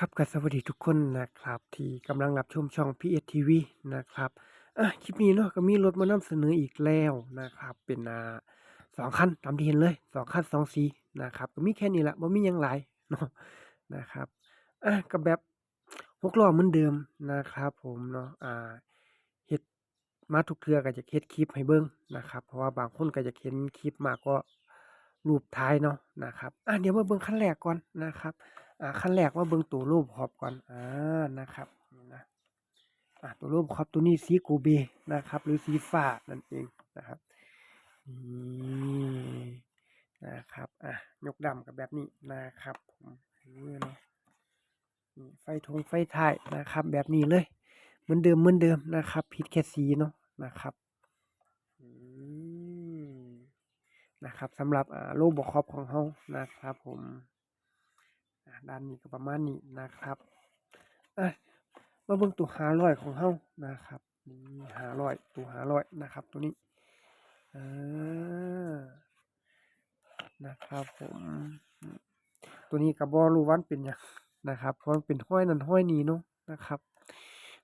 ครับก็สวัสดีทุกคนนะครับที่กำลังรับชมช่อง PSTV นะครับอะคลิปนี้เนาะก็มีรถมานำเสนออีกแล้วนะครับ เป็นอ่าสองคันตามที่เห็นเลยสองคันสองสีนะครับก็มีแค่นี้ละบ่มียังหลายเนาะนะครับอะก็แบบหกล้อเหมือนเดิมนะครับ ผมเนาะอ่าเฮ็ดมาทุกเทื่อก็จะเฮ็ดคลิปให้เบิ่งนะครับ เพราะว่าบางคนก็อยากเห็นคลิปมาก็รูปท้ายเนาะนะครับอะเดี๋ยวมาเบิ่งคันแรกก่อนนะครับ อ่าขั้นแรกมาเบิ่งตัวรูปขอบก่อนอานะครับนี่นะอ่าตัวรูปขอบตัวนี้สีโกเบนะครับ หรือสีฟ้านั่นเองนะครับนี่นะครับอะยกดำกับแบบนี้นะครับผมนี่เนาะไฟทงไฟท้ายนะครับ แบบนี้เลย เหมือนเดิมเหมือนเดิมนะครับผิดแค่สีเนาะนะครับนะครับสำหรับอ่าโลโบอคอปของเฮานะครับผม ด้านนี้ก็ประมาณนี้นะครับอะมาเบิ่งตัวหาร้อยของเฮานะครับนี่หาร้อยตัวหาร้อยนะครับ ตัวนี้อ่านะครับผมตัวนี้ก็บ่รู้ว่ามันเป็นหยังนะครับ เพราะมันเป็นห้อยนั่นห้อยนี้เนาะนะครับ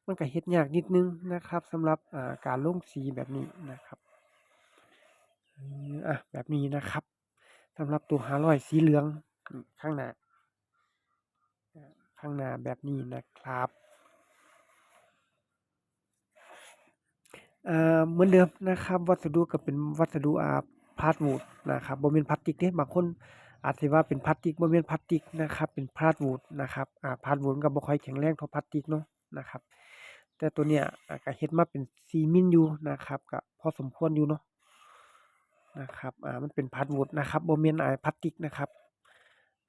มันก็เฮ็ดยากนิดนึงนะครับสำหรับอ่าการลงสีแบบนี้นะครับอะแบบนี้นะครับสำหรับตัวหาร้อยสีเหลืองข้างหน้า ข้างหน้าแบบนี้นะครับอ่าเหมือนเดิมนะครับ วัสดุก็เป็นวัสดุอาพลาสวูดนะครับบ่แม่นพลาสติกเด้บางคนอาจสิว่าเป็นพลาสติกบ่แม่นพลาสติกนะครับ เป็นพลาสวูดนะครับอ่าพลาสวูดมันก็บ่ค่อยแข็งแรงเท่าพลาสติกเนาะนะครับ แต่ตัวเนี้ยอ่าก็เฮ็ดมาเป็นซีมิลอยู่นะครับก็พอสมควรอยู่เนาะนะครับอ่ามันเป็นพลาสวูดนะครับบ่แม่นอาพลาสติกนะครับ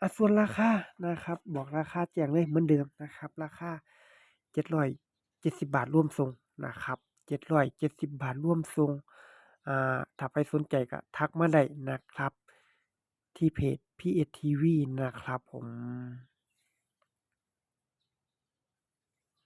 อัส่วนราคานะครับ บอกราคาแจ้งเลยเหมือนเดิมนะครับ ราคาเจ็ดร้อยเจ็ดสิบบาทรวมส่งนะครับเจ็ดร้อยเจ็ดสิบบาทรวมส่งอ่าถ้าใครสนใจก็ทักมาได้นะครับ ที่เพจ PSTV นะครับผม